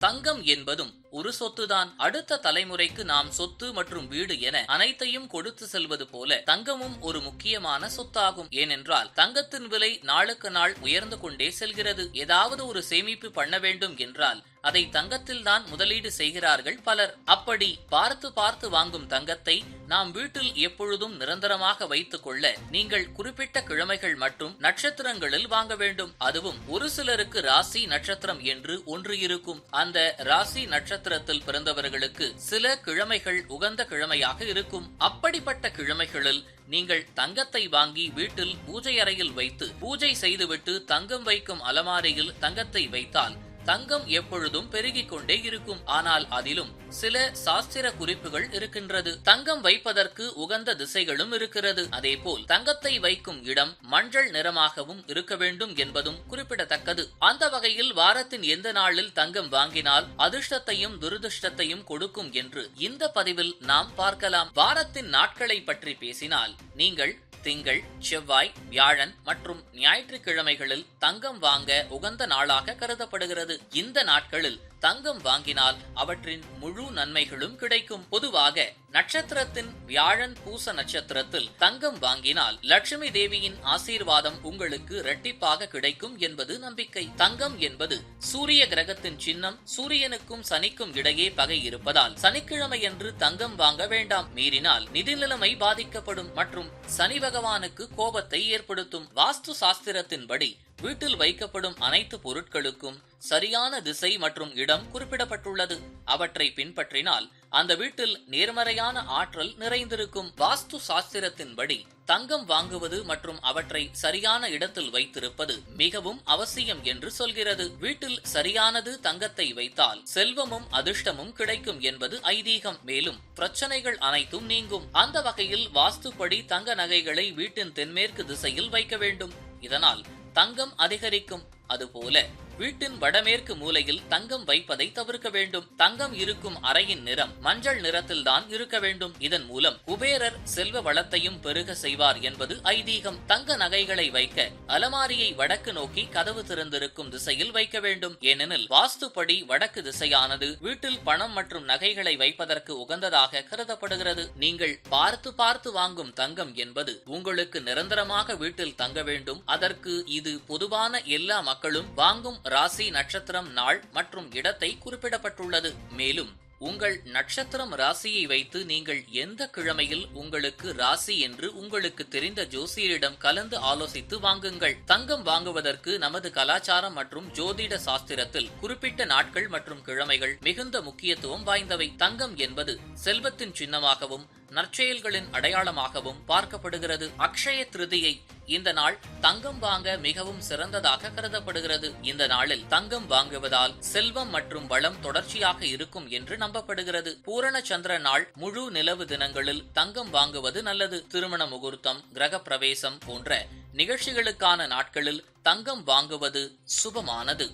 தங்கம் என்பதும் ஒரு சொத்துதான் அடுத்த தலைமுறைக்கு நாம் சொத்து மற்றும் வீடு என அனைத்தையும் கொடுத்து செல்வது போல தங்கமும் ஒரு முக்கியமான சொத்தாகும். ஏனென்றால் தங்கத்தின் விலை நாளுக்கு நாள் உயர்ந்து கொண்டே செல்கிறது. ஏதாவது ஒரு சேமிப்பு பண்ண வேண்டும் என்றால் அதை தங்கத்தில் தான் முதலீடு செய்கிறார்கள் பலர். அப்படி பார்த்து பார்த்து வாங்கும் தங்கத்தை நாம் வீட்டில் எப்பொழுதும் நிரந்தரமாக வைத்துக் கொள்ள நீங்கள் குறிப்பிட்ட கிழமைகள் மற்றும் நட்சத்திரங்களில் வாங்க வேண்டும். அதுவும் ஒரு சிலருக்கு ராசி நட்சத்திரம் என்று ஒன்று இருக்கும். அந்த ராசி நட்சத்திரத்தில் பிறந்தவர்களுக்கு சில கிழமைகள் உகந்த கிழமையாக இருக்கும். அப்படிப்பட்ட கிழமைகளில் நீங்கள் தங்கத்தை வாங்கி வீட்டில் பூஜை அறையில் வைத்து பூஜை செய்துவிட்டு தங்கம் வைக்கும் அலமாரியில் தங்கத்தை வைத்தால் தங்கம் எப்பொழுதும் பெருகிக் கொண்டே இருக்கும். ஆனால் அதிலும் சில சாஸ்திர குறிப்புகள் இருக்கின்றது. தங்கம் வைப்பதற்கு உகந்த திசைகளும் இருக்கிறது. அதேபோல் தங்கத்தை வைக்கும் இடம் மஞ்சள் நிறமாகவும் இருக்க வேண்டும் என்பதும் குறிப்பிடத்தக்கது. அந்த வகையில் வாரத்தின் எந்த நாளில் தங்கம் வாங்கினால் அதிர்ஷ்டத்தையும் துரதிர்ஷ்டத்தையும் கொடுக்கும் என்று இந்த பதிவில் நாம் பார்க்கலாம். வாரத்தின் நாட்களை பற்றி பேசினால் நீங்கள் திங்கள் செவ்வாய் வியாழன் மற்றும் ஞாயிற்றுக்கிழமைகளில் தங்கம் வாங்க உகந்த நாளாக கருதப்படுகிறது. இந்த நாட்களில் தங்கம் வாங்கினால் அவற்றின் முழு நன்மைகளும் கிடைக்கும். பொதுவாக நட்சத்திரத்தின் வியாழன் பூச நட்சத்திரத்தில் தங்கம் வாங்கினால் லட்சுமி தேவியின் ஆசீர்வாதம் உங்களுக்கு இரட்டிப்பாக கிடைக்கும் என்பது நம்பிக்கை. தங்கம் என்பது சூரிய கிரகத்தின் சின்னம் சூரியனுக்கும் சனிக்கும் இடையே பகை இருப்பதால் சனிக்கிழமையன்று தங்கம் வாங்க வேண்டாம். மீறினால் நிதி நிலைமை பாதிக்கப்படும் மற்றும் சனி பகவானுக்கு கோபத்தை ஏற்படுத்தும். வாஸ்து சாஸ்திரத்தின்படி வீட்டில் வைக்கப்படும் அனைத்து பொருட்களுக்கும் சரியான திசை மற்றும் இடம் குறிப்பிடப்பட்டுள்ளது. அவற்றை பின்பற்றினால் அந்த வீட்டில் நேர்மறையான ஆற்றல் நிறைந்திருக்கும். வாஸ்து சாஸ்திரத்தின்படி தங்கம் வாங்குவது மற்றும் அவற்றை சரியான இடத்தில் வைத்திருப்பது மிகவும் அவசியம் என்று சொல்கிறது. வீட்டில் சரியானது தங்கத்தை வைத்தால் செல்வமும் அதிர்ஷ்டமும் கிடைக்கும் என்பது ஐதீகம். மேலும் பிரச்சனைகள் அனைத்தும் நீங்கும். அந்த வகையில் வாஸ்துப்படி தங்க நகைகளை வீட்டின் தென்மேற்கு திசையில் வைக்க வேண்டும். இதனால் தங்கம் அதிகரிக்கும் அதுபோல வீட்டின் வடமேற்கு மூலையில் தங்கம் வைப்பதை தவிர்க்க வேண்டும். தங்கம் இருக்கும் அறையின் நிறம் மஞ்சள் நிறத்தில் தான் இருக்க வேண்டும். இதன் மூலம் குபேரர் செல்வ வளத்தையும் பெருக செய்வார் என்பது ஐதீகம். தங்க நகைகளை வைக்க அலமாரியை வடக்கு நோக்கி கதவு திறந்திருக்கும் திசையில் வைக்க வேண்டும். ஏனெனில் வாஸ்துப்படி வடக்கு திசையானது வீட்டில் பணம் மற்றும் நகைகளை வைப்பதற்கு உகந்ததாக கருதப்படுகிறது. நீங்கள் பார்த்து பார்த்து வாங்கும் தங்கம் என்பது உங்களுக்கு நிரந்தரமாக வீட்டில் தங்க வேண்டும். அதற்கு இது பொதுவான எல்லா மக்களும் வாங்கும் ராசி நட்சத்திரம் நாள் மற்றும் இடத்தை குறிப்பிடப்பட்டுள்ளது. மேலும் உங்கள் நட்சத்திரம் ராசியை வைத்து நீங்கள் எந்த கிழமையில் உங்களுக்கு ராசி என்று உங்களுக்கு தெரிந்த ஜோசியரிடம் கலந்து ஆலோசித்து வாங்குங்கள். தங்கம் வாங்குவதற்கு நமது கலாச்சாரம் மற்றும் ஜோதிட சாஸ்திரத்தில் குறிப்பிட்ட நாட்கள் மற்றும் கிழமைகள் மிகுந்த முக்கியத்துவம் வாய்ந்தவை. தங்கம் என்பது செல்வத்தின் சின்னமாகவும் நற்செயல்களின் அடையாளமாகவும் பார்க்கப்படுகிறது. அக்ஷய திருதியை இந்த நாள் தங்கம் வாங்க மிகவும் சிறந்ததாக கருதப்படுகிறது. இந்த நாளில் தங்கம் வாங்குவதால் செல்வம் மற்றும் வளம் தொடர்ச்சியாக இருக்கும் என்று நம்பப்படுகிறது. பூரண சந்திர நாள் முழு நிலவு தினங்களில் தங்கம் வாங்குவது நல்லது. திருமண முகூர்த்தம் கிரக பிரவேசம் போன்ற நிகழ்ச்சிகளுக்கான நாட்களில் தங்கம் வாங்குவது சுபமானது.